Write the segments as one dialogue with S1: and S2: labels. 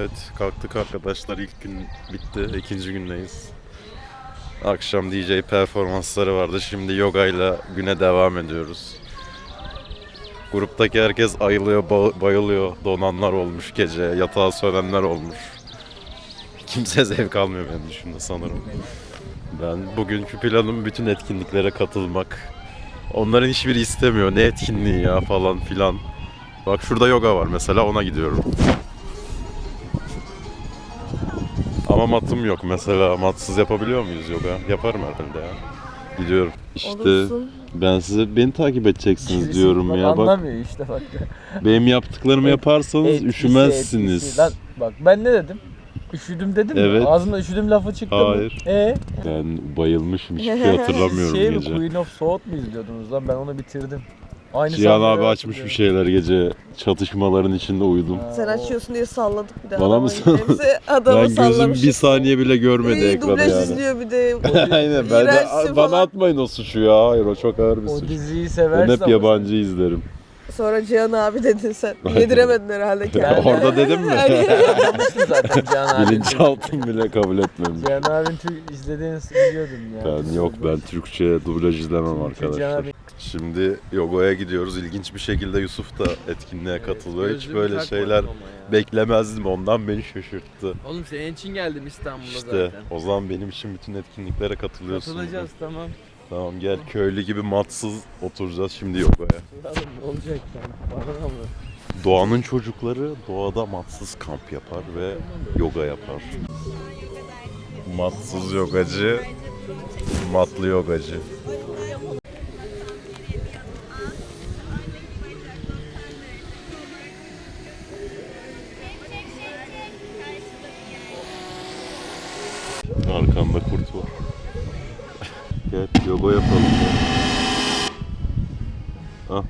S1: Evet kalktık arkadaşlar ilk gün bitti ikinci gündeyiz. Akşam DJ performansları vardı şimdi yogayla güne devam ediyoruz. Gruptaki herkes ayılıyor ba- bayılıyor donanlar olmuş gece yatağa sönenler olmuş. Kimse zevk almıyor benim dışında sanırım. Ben bugünkü planım bütün etkinliklere katılmak. Onların hiçbiri istemiyor ne etkinliği ya falan filan. Bak şurada yoga var mesela ona gidiyorum. Ama matım yok mesela. Matsız yapabiliyor muyuz yoga? Yaparım herhalde ya. Gidiyorum. İşte
S2: Olursun.
S1: ben size beni takip edeceksiniz diyorum
S3: Bak
S1: ya. Bak
S3: Anlamıyor işte bak.
S1: benim yaptıklarımı yaparsanız
S3: Etkisi,
S1: üşümezsiniz.
S3: etkisi. Lan bak ben ne dedim? Üşüdüm dedim
S1: Evet.
S3: mi? Ağzımda üşüdüm lafı çıktı
S1: Hayır.
S3: mı? E
S1: Ben bayılmışım hiçbir şey hatırlamıyorum
S3: şey mi
S1: gece.
S3: Queen of South mu izliyordunuz lan? Ben onu bitirdim. Aynı
S1: Cihan abi açmış bir şeyler gece çatışmaların içinde uyudum.
S3: Ha,
S2: Sen
S3: o-
S2: açıyorsun diye salladık bir de.
S1: Bana mı salladın?
S2: Adamı
S1: Ben gözüm bir saniye bile görmedi
S2: İyi,
S1: ekranı
S2: dublaj
S1: yani.
S2: izliyor bir de.
S1: Aynen ben de,
S2: İğrençsin
S1: bana
S2: falan.
S1: atmayın o suçu ya. Hayır o çok ağır bir
S3: O
S1: suç.
S3: diziyi
S1: Ben
S3: seversen.
S1: hep yabancı izlerim.
S2: Sonra Cihan abi dedin sen. Yediremedin herhalde kendine.
S1: Orada dedim mi?
S3: Anlamıştım zaten Cihan abi.
S1: Bilinçaltım bile kabul etmemiş.
S3: Cihan abinin Türk izlediğini biliyordum ya.
S1: Ben yok ben Türkçe dublaj izlemem arkadaşlar. Şimdi yogaya gidiyoruz. İlginç bir şekilde Yusuf da etkinliğe katılıyor. Hiç böyle şeyler beklemezdim. Ondan beni şaşırttı.
S4: Oğlum senin için geldim İstanbul'a
S1: İşte
S4: zaten.
S1: o zaman benim için bütün etkinliklere katılıyorsun.
S4: Katılacağız tamam.
S1: Tamam gel köylü gibi matsız oturacağız şimdi yogaya.
S3: Oğlum ne olacak sana? Bana mı?
S1: Doğanın çocukları doğada matsız kamp yapar ve yoga yapar. Matsız yogacı, matlı yogacı. Ah.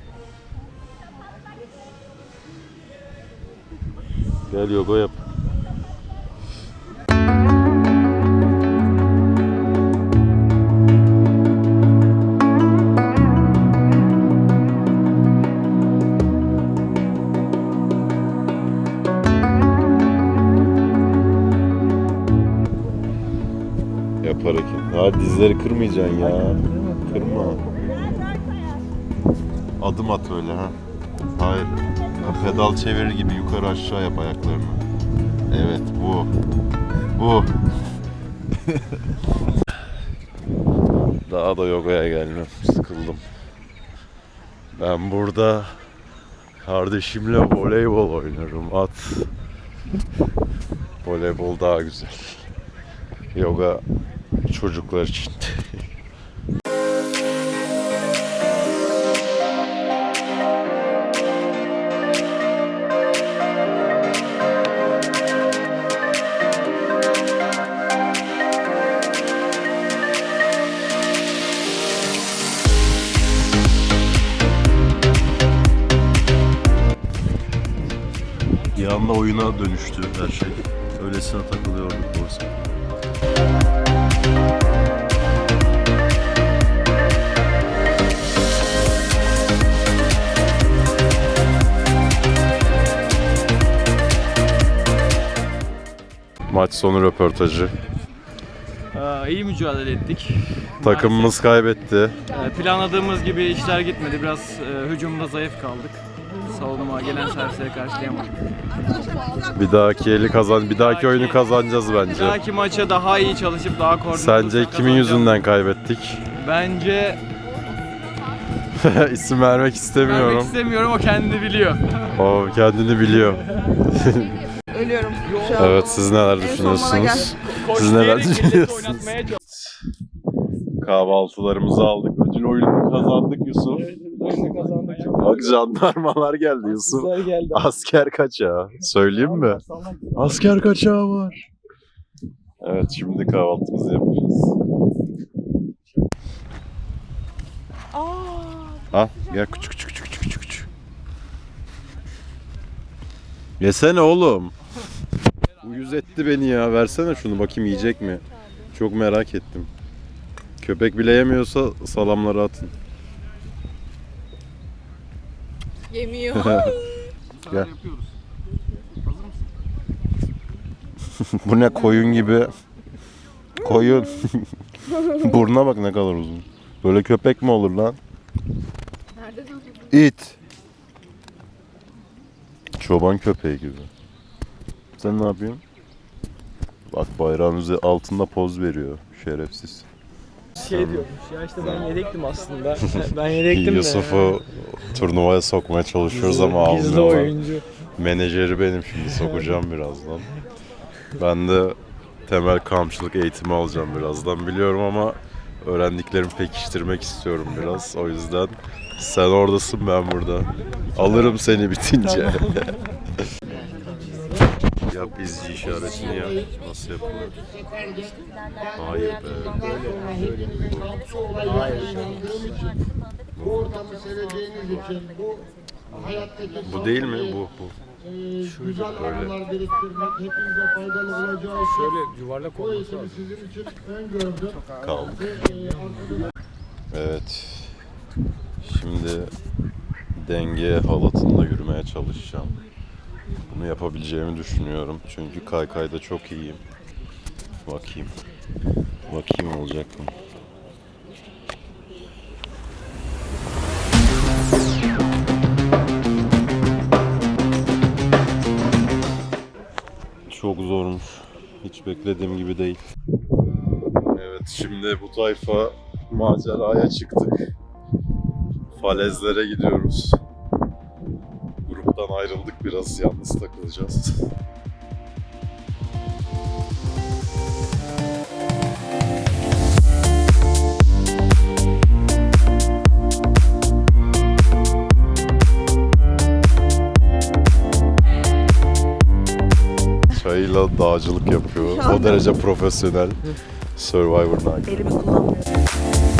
S1: Gel yoga yap. Yap hareket. Ha dizleri kırmayacaksın ya. Kırma. Adım at öyle ha. Hayır. Ya pedal çevirir gibi yukarı aşağı yap ayaklarını. Evet bu. Bu. Daha da yogaya gelmem. Sıkıldım. Ben burada kardeşimle voleybol oynarım. At. Voleybol daha güzel. Yoga çocuklar için. anda oyuna dönüştü her şey. Öylesine takılıyorduk borsa. Maç sonu röportajı.
S4: İyi mücadele ettik.
S1: Takımımız kaybetti.
S4: Maalesef, e, planladığımız gibi işler gitmedi. Biraz e, hücumda zayıf kaldık. Savunma gelen servisleri karşılayamadık.
S1: Bir dahaki eli kazan, bir dahaki oyunu kazanacağız
S4: Bir
S1: bence.
S4: dahaki maça daha iyi çalışıp daha koordineli
S1: Sence kimin yüzünden kaybettik?
S4: Bence
S1: İsim vermek
S4: vermek
S1: istemiyorum.
S4: istemiyorum o kendini biliyor.
S1: O kendini biliyor.
S2: Ölüyorum.
S1: Evet siz neler düşünüyorsunuz? Siz neler düşünüyorsunuz? Kahvaltılarımızı aldık. Ödül oyununu kazandık Yusuf.
S3: Oyunu kazandık.
S1: Bak jandarmalar geldi Yusuf.
S3: Geldi.
S1: Asker kaçağı. Söyleyeyim mi? Asker kaçağı var. Evet şimdi kahvaltımızı yapacağız. Al gel küçük küçük küçük küçük. Yesene oğlum. Uyuz etti beni ya. Versene şunu bakayım yiyecek mi? Çok merak ettim. Köpek bile yemiyorsa salamları atın.
S2: Yemiyor.
S1: Gel. Bu ne koyun gibi. Koyun. Burnuna bak ne kadar uzun. Böyle köpek mi olur lan? İt. Çoban köpeği gibi. Sen ne yapıyorsun? Bak bayrağın üzeri altında poz veriyor şerefsiz.
S3: Şey diyormuş ya işte ben yedektim aslında. ben yedektim de.
S1: Yusuf'u turnuvaya sokmaya çalışıyoruz ama
S3: Gizli
S1: almıyorlar.
S3: oyuncu.
S1: Menajeri benim şimdi sokacağım birazdan. Ben de temel kampçılık eğitimi alacağım birazdan biliyorum ama öğrendiklerimi pekiştirmek istiyorum biraz. O yüzden sen oradasın ben burada. Alırım seni bitince. Yap izci işaretini yap. Nasıl yapılıyor? Hayır be.
S5: Bu ortamı seveceğiniz için bu hayattaki
S1: Bu değil mi? Bu bu.
S5: e, güzel anılar biriktirmek hepinize faydalı olacağı için
S3: Şöyle yuvarlak
S5: bu
S3: olması
S5: eğitimi
S3: lazım.
S5: sizin için öngördüm.
S1: Kaldık.
S5: Ve, e, arkadaşlar
S1: Evet. Şimdi denge halatında yürümeye çalışacağım. Bunu yapabileceğimi düşünüyorum. Çünkü kaykayda çok iyiyim. Bakayım. Bakayım olacak mı? Çok zormuş. Hiç beklediğim gibi değil. Evet şimdi bu tayfa maceraya çıktık. Falezlere gidiyoruz. Gruptan ayrıldık biraz yalnız takılacağız. Çayıyla dağcılık yapıyor. O derece profesyonel. Survivor Night.
S2: Elimi kullanmıyorum.